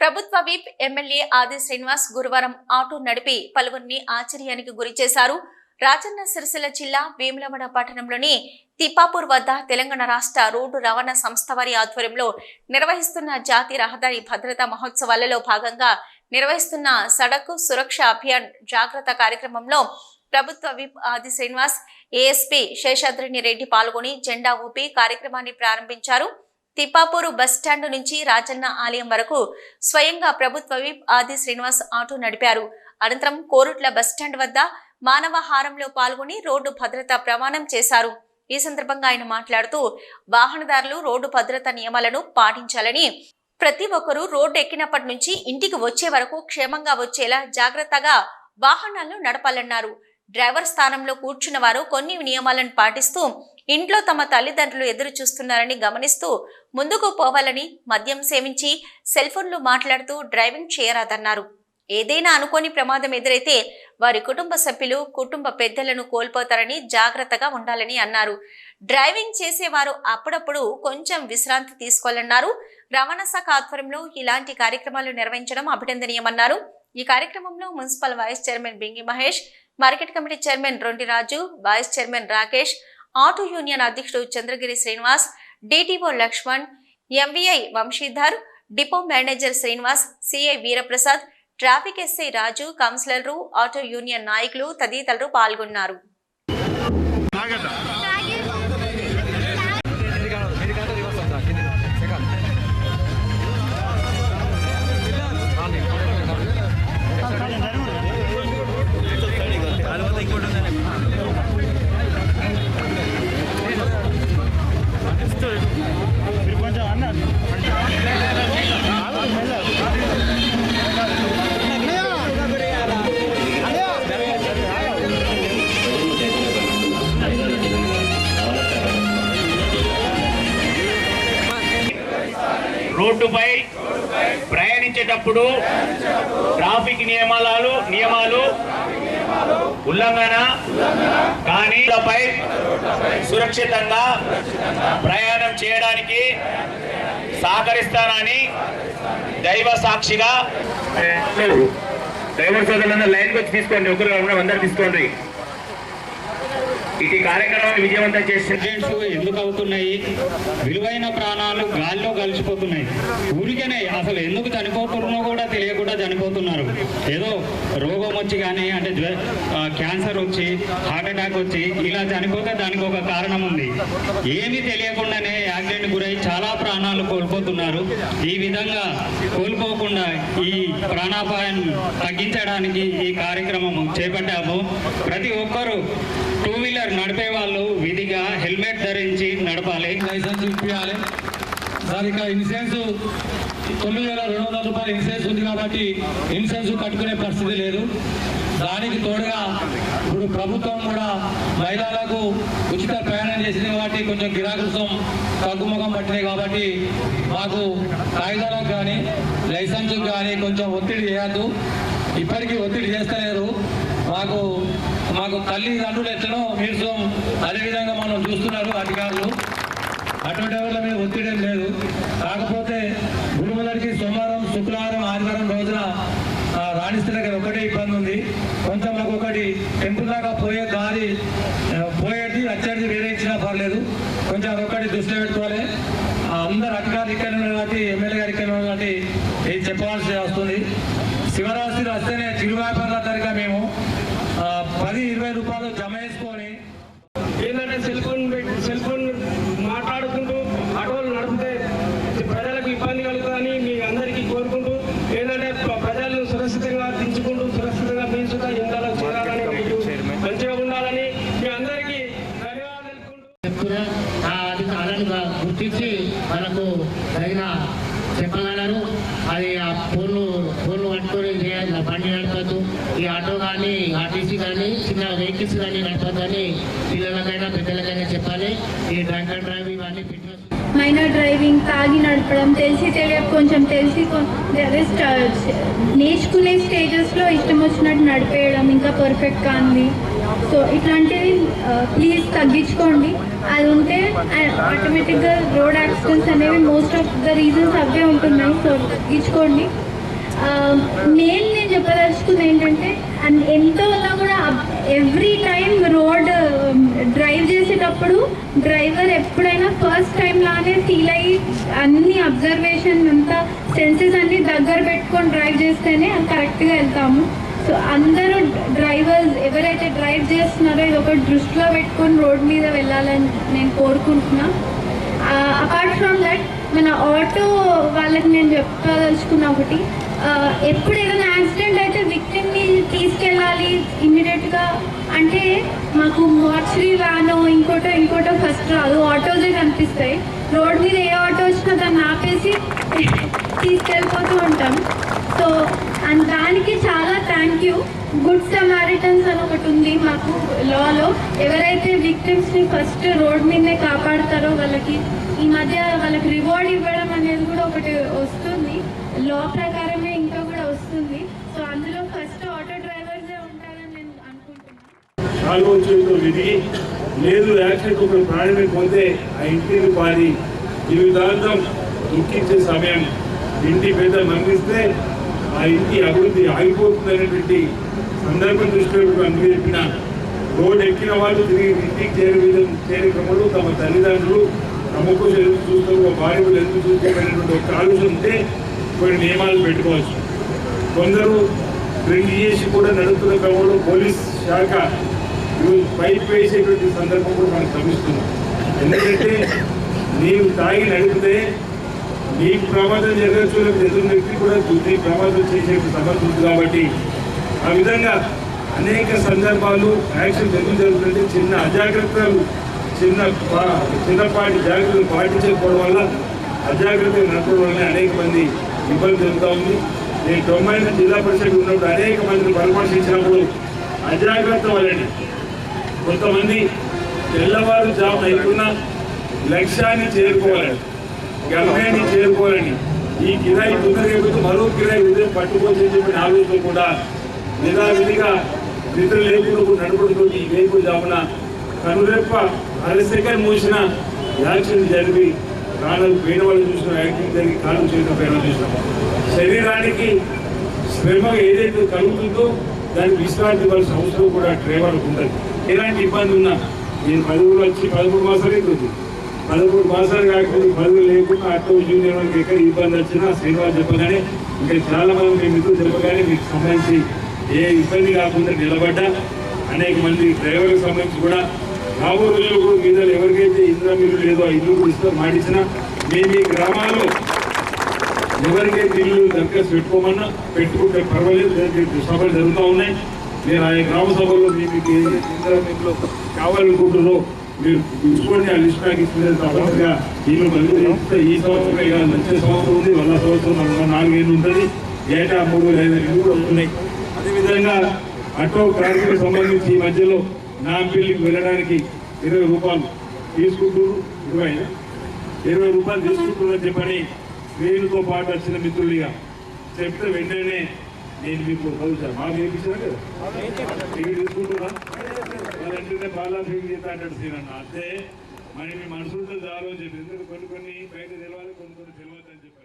ప్రభుత్వ whip MLA ఆది శ్రీనివాస్ గురువారం ఆటో నడిపి పలువురిని ఆశ్చర్యానికి గురి చేశారు. రాజన్న సిరిసిల్ల జిల్లా వేములవాడ పట్టణంలోని తిప్పాపూర్ వద్ద తెలంగాణ రాష్ట్ర రోడ్డు రవాణా సంస్థ వారి ఆధ్వర్యంలో నిర్వహిస్తున్న జాతీయ రహదారి భద్రతా మహోత్సవాలలో భాగంగా నిర్వహిస్తున్న సడకు సురక్ష అభియాన్ జాగ్రత్త కార్యక్రమంలో ప్రభుత్వ విప్ ఆది శ్రీనివాస్ ఏఎస్పీ శేషాద్రిని రెడ్డి పాల్గొని జెండా ఊపి కార్యక్రమాన్ని ప్రారంభించారు. తిప్పాపూరు బస్టాండ్ నుంచి రాజన్న ఆలయం వరకు స్వయంగా ప్రభుత్వ విప్ ఆది శ్రీనివాస్ ఆటో నడిపారు. అనంతరం కోరుట్ల బస్టాండ్ వద్ద మానవహారంలో పాల్గొని రోడ్డు భద్రత ప్రమాణం చేశారు. ఈ సందర్భంగా ఆయన మాట్లాడుతూ వాహనదారులు రోడ్డు భద్రత నియమాలను పాటించాలని ప్రతి ఒక్కరూ రోడ్డు ఎక్కినప్పటి నుంచి ఇంటికి వచ్చే వరకు క్షేమంగా వచ్చేలా జాగ్రత్తగా వాహనాలను నడపాలన్నారు. డ్రైవర్ స్థానంలో కూర్చున్న వారు కొన్ని నియమాలను పాటిస్తూ ఇంట్లో తమ తల్లిదండ్రులు ఎదురు చూస్తున్నారని గమనిస్తూ ముందుకు పోవాలని మద్యం సేవించి సెల్ ఫోన్లు మాట్లాడుతూ డ్రైవింగ్ చేయరాదన్నారు. ఏదైనా అనుకోని ప్రమాదం ఎదురైతే వారి కుటుంబ సభ్యులు కుటుంబ పెద్దలను కోల్పోతారని జాగ్రత్తగా ఉండాలని అన్నారు. డ్రైవింగ్ చేసేవారు అప్పుడప్పుడు కొంచెం విశ్రాంతి తీసుకోవాలన్నారు. రవాణా శాఖ ఆధ్వర్యంలో ఇలాంటి కార్యక్రమాలు నిర్వహించడం అభినందనీయమన్నారు. ఈ కార్యక్రమంలో municipal vice chairman Bingi Mahesh market committee chairman Rondi Raju vice chairman Rakesh auto union అధ్యక్షుడు Chandragiri Srinivas DTO Lakshman MVI Vamshidhar depot manager Srinivas CI Veeraprasad traffic SI Raju కౌన్సిలర్లు ఆటో యూనియన్ నాయకులు తదితరులు పాల్గొన్నారు. రోడ్డుపై ప్రయాణించేటప్పుడు traffic నియమాలు నియమాలు ఉల్లంఘన కానీ సురక్షితంగా ప్రయాణం చేయడానికి సహకరిస్తానని దైవ సాక్షిగా డ్రైవర్ సోదరులందరూ లైన్కి వచ్చి తీసుకోండి. ఒకరు కాకుండా అందరు తీసుకోండి. ఇది కార్యక్రమాన్ని విజయవంతం చేసింది ఎందుకు అవుతున్నాయి? విలువైన ప్రాణాలు గాల్లో కలిసిపోతున్నాయి. ఊరికనే అసలు ఎందుకు చనిపోతున్నారో కూడా తెలియకుండా చనిపోతున్నారు. ఏదో రోగం వచ్చి కానీ అంటే జ్వ- క్యాన్సర్ వచ్చి హార్ట్ అటాక్ వచ్చి ఇలా చనిపోతే దానికి ఒక కారణం ఉంది. ఏమీ తెలియకుండానే యాక్సిడెంట్ గురై చాలా ప్రాణాలు కోల్పోతున్నారు. ఈ విధంగా కోల్పోకుండా ఈ ప్రాణాపాయాన్ని తగ్గించడానికి ఈ కార్యక్రమం చేపట్టాము. ప్రతి ఒక్కరూ టూ వీలర్ నడిపే వాళ్ళు విధిగా హెల్మెట్ ధరించి నడపాలి. లైసెన్స్ ఇప్పించాలి దానికి ఇన్సూరెన్స్ తొమ్మిది వేల రెండు వందల రూపాయల ఇన్సూరెన్స్ ఉంది కాబట్టి ఇన్సూరెన్స్ కట్టుకునే పరిస్థితి లేదు. దానికి తోడుగా ఇప్పుడు ప్రభుత్వం కూడా మహిళలకు ఉచిత ప్రయాణం చేసింది కాబట్టి కొంచెం గిరాకృతం తగ్గుముఖం పట్టినాయి కాబట్టి మాకు కాగితాలకు కానీ లైసెన్స్కి కానీ కొంచెం ఒత్తిడి చేయద్దు. ఇప్పటికీ ఒత్తిడి చేస్తలేరు. మాకు మాకు తల్లిదండ్రులు ఎట్లనో మీరు అదేవిధంగా మనం చూస్తున్నారు అధికారులు. అటువంటి వాళ్ళ మీద ఒత్తిడి ఏం లేదు. కాకపోతే గురువులకి సోమవారం శుక్రవారం ఆదివారం రోజున రాణిస్తున్న ఒకటే ఇబ్బంది ఉంది. కొంచెం మాకు ఒకటి టెంపుల్ దాకా పోయే దారి పోయేది వచ్చేది వేరే ఇచ్చినా పర్లేదు. కొంచెం అదొకటి దృష్టిలో పెట్టుకోవాలి ఆ, అందరు అధికారులు ఇక్కడ ఉన్నారు కాబట్టి ఎమ్మెల్యే గారు ఇక్కడ ఉన్నారు కాబట్టి ఇది చెప్పవలసి వస్తుంది శివరాత్రి వస్తేనే చిరు వ్యాపారుల తరగా మేము ఆ, పది ఇరవై రూపాయలు జమ చేసుకొని ఏంటంటే సెల్ ఫోన్ సెల్ ఫోన్ మాట్లాడుకుంటూ ఆటోలు నడిపితే ప్రజలకు ఇబ్బంది కలుగుతుందని మీ అందరికీ కోరుకుంటూ ఏంటంటే ప్ర- ప్రజలను సురక్షితంగా దించుకుంటూ సురక్షితంగా మీరు సుతా ఎండలో చేరాలని మంచిగా ఉండాలని మీ అందరికీ ధన్యవాదాలు ఆ అధికారులను గుర్తించి మనకు తగిన చెప్పగలరు అది ఆ ఫోన్లు ఫోన్లు పట్టుకొని చేయాలి, బండి నడపద్దు ఈ ఆటో కానీ ఆర్టీసీ కానీ చిన్న కానీ నడపద్దని పిల్లలకైనా పెద్దలకైనా చెప్పాలి. ఈ డ్రంక్ అండ్ డ్రైవ్ ఇవన్నీ ఫిట్నెస్ మైనర్ డ్రైవింగ్ తాగి నడపడం తెలిసి తెలియక కొంచెం తెలిసి కొ- అదే నేర్చుకునే స్టేజెస్లో ఇష్టం వచ్చినట్టు నడిపేయడం ఇంకా పర్ఫెక్ట్ కాంది సో ఇట్లాంటివి ప్లీజ్ తగ్గించుకోండి. అది ఉంటే ఆటోమేటిక్గా రోడ్ యాక్సిడెంట్స్ అనేవి మోస్ట్ ఆఫ్ ద రీజన్స్ అవే ఉంటున్నాయి. సో తగ్గించుకోండి. మెయిన్ నేను చెప్పదలుచుకుంది ఏంటంటే అండ్ ఎంతో ఉన్నా కూడా ఎవ్రీ టైం రోడ్ డ్రైవ్ చేసేటప్పుడు డ్రైవర్ ఎప్పుడైనా ఫస్ట్ టైం లానే ఫీల్ అయ్యి అన్ని అబ్జర్వేషన్ అంతా సెన్సెస్ అన్ని దగ్గర పెట్టుకొని డ్రైవ్ చేస్తేనే కరెక్ట్గా వెళ్తాము. సో అందరూ డ్రైవర్స్ ఎవరైతే డ్రైవ్ చేస్తున్నారో ఇది ఒక దృష్టిలో పెట్టుకొని రోడ్ మీద వెళ్ళాలని నేను కోరుకుంటున్నా. అపార్ట్ ఫ్రమ్ దట్ మన ఆటో వాళ్ళకి నేను చెప్పదలుచుకున్న ఒకటి ఎప్పుడు ఏదైనా యాక్సిడెంట్ అయితే విక్టిమ్ని తీసుకెళ్ళాలి ఇమ్మీడియట్గా? అంటే మాకు మార్చరీ వ్యానో ఇంకోటో ఇంకోటో ఫస్ట్ రాదు. ఆటోసే కనిపిస్తాయి. రోడ్ మీద ఏ ఆటో వచ్చినా దాన్ని ఆపేసి తీసుకెళ్ళిపోతూ ఉంటాం. సో అండ్ దానికి చాలా థ్యాంక్ యూ. గుడ్ సమారిటన్స్ అని ఒకటి ఉంది మాకు లాలో. ఎవరైతే విక్టిమ్స్ని ఫస్ట్ రోడ్ మీదనే కాపాడతారో వాళ్ళకి ఈ మధ్య వాళ్ళకి రివార్డ్ ఇవ్వడం అనేది కూడా ఒకటి వస్తుంది. లా ప్రకారం ఇంకా కూడా వస్తుంది సో అందులో ఫస్ట్ ఆటో డ్రైవర్సే ఉంటారని నేను కాలువ నాలుగో విరిగి లేదు యాక్సిడెంట్ ఒక ప్రాణమే పొందే ఆ ఇంటిని పారి జీవితాంతం దుఃఖించే సమయం. ఇంటి పెద్ద మరణిస్తే ఆ ఇంటి అభివృద్ధి ఆగిపోతుందనేటువంటి సందర్భం దృష్టిలో అందుకు చెప్పిన రోడ్ ఎక్కిన వాళ్ళు తిరిగి ఇంటికి చేరే విధం చేరే క్రమంలో తమ తల్లిదండ్రులు తమకు ఎందుకు చూస్తారు ఒక భార్యలు ఎందుకు చూసుకోవాలనేటువంటి ఒక ఆలోచన ఉంటే కొన్ని నియమాలు పెట్టుకోవచ్చు. కొందరు రెండు చేసి కూడా నడుపుతున్న క్రమంలో పోలీస్ శాఖ పైప్ వేసేటువంటి సందర్భం కూడా మనకు లభిస్తుంది ఎందుకంటే నీవు తాగి నడిపితే నీకు ప్రమాదం జరగచ్చు ఎదురు వ్యక్తి కూడా నీ ప్రమాదం చేసే సమర్థం ఉంది కాబట్టి ఆ విధంగా అనేక సందర్భాలు యాక్సిడెంట్ ఎందుకు జరుగుతుంటే చిన్న అజాగ్రత్తలు చిన్న పా- చిన్నపాటి జాగ్రత్తలు పాటించకపోవడం వల్ల అజాగ్రత్తలు నడపడం వల్ల అనేక మంది ఇబ్బంది జరుగుతూ ఉంది. నేను తొంభై జిల్లా పరిషత్ ఉన్నప్పుడు అనేక మందిని పరామర్శించినప్పుడు అజాగ్రత్త వలన కొంతమంది తెల్లవారు జాబ్ అయిపోయిన లక్ష్యాన్ని చేరుకోవాలని గమ్యాన్ని చేరుకోవాలని. ఈ కిరాయి తొందరగా మరో కిరాయి ఉదయం పట్టుకోవచ్చని చెప్పిన ఆలోచన కూడా నిదావిధిగా నిద్ర లేకుండా కూడా నడపడంతో ఈ వేపు జామున. కనురెప్ప అరసెకండ్ మూసిన యాక్సిడెంట్ జరిగి ప్రాణాలు పోయిన వాళ్ళు చూసిన యాక్సిడెంట్ జరిగి కాలు చేయడం పోయిన చూసినాం. శరీరానికి శ్రమ ఏదైతే కలుగుతుందో దానికి విశ్రాంతి ఇవ్వాల్సిన అవసరం కూడా డ్రైవర్లకు ఉండదు. ఎలాంటి ఇబ్బంది ఉన్నా నేను పదమూడు వచ్చి పదమూడు మాసాలు అవుతుంది. పదమూడు మాసాలు కాకపోతే పదవులు లేకుండా ఆటో జూనియర్ వాళ్ళకి ఎక్కడ ఇబ్బంది వచ్చినా శ్రీనివాస్ చెప్పగానే ఇంకా చాలా మంది మీ మిత్రులు చెప్పగానే మీకు సంబంధించి ఏ ఇబ్బంది కాకుండా నిలబడ్డా. అనేక మంది డ్రైవర్లకు సంబంధించి కూడా రాబో రోజుల్లో కూడా మీద ఎవరికైతే ఇంద్ర మీరు లేదో ఆ ఇల్లు ఇస్తారు మాటిచ్చినా మేము మీ గ్రామాల్లో ఎవరికైతే ఇల్లు దరఖాస్తు పెట్టుకోమన్నా పెట్టుకుంటే పర్వాలేదు దానికి సభలు జరుగుతూ ఉన్నాయి. నేను ఆ గ్రామ సభల్లో మీకు ఏదైతే కావాలనుకుంటున్నారో మీరు చూసుకోండి ఆ లిస్ట్ నాకు ఇస్తుంది తప్పనిసరిగా ఇల్లు ఈ సంవత్సరం ఇక మంచి సంవత్సరం ఉంది వంద సంవత్సరం నాలుగు- నాలుగేళ్ళు ఉంటుంది. ఏటా మూడు వేల ఐదు ఇల్లు కూడా వస్తున్నాయి. అదేవిధంగా అటో కార్మికులకు సంబంధించి ఈ మధ్యలో నా పెళ్ళికి వెళ్ళడానికి ఇరవై రూపాయలు తీసుకుంటున్నారు. ఇరవై ఇరవై రూపాయలు తీసుకుంటున్నారని చెప్పని వేలుతో పాటు వచ్చిన మిత్రులుగా చెప్తే వెంటనే నేను మీకు కలుగుతాను మాకు చేయించినా కదా? ఇవి తీసుకుంటున్నా వాళ్ళంటేనే బాగా ఫీల్ చేస్తా అంటాడు సీనన్న అంతే మరి మీ మనసులతో చాలు అని చెప్పి. ఎందుకంటే కొన్ని కొన్ని బయట తెలవాలి కొన్ని కొన్ని తెలియదు అని చెప్పి.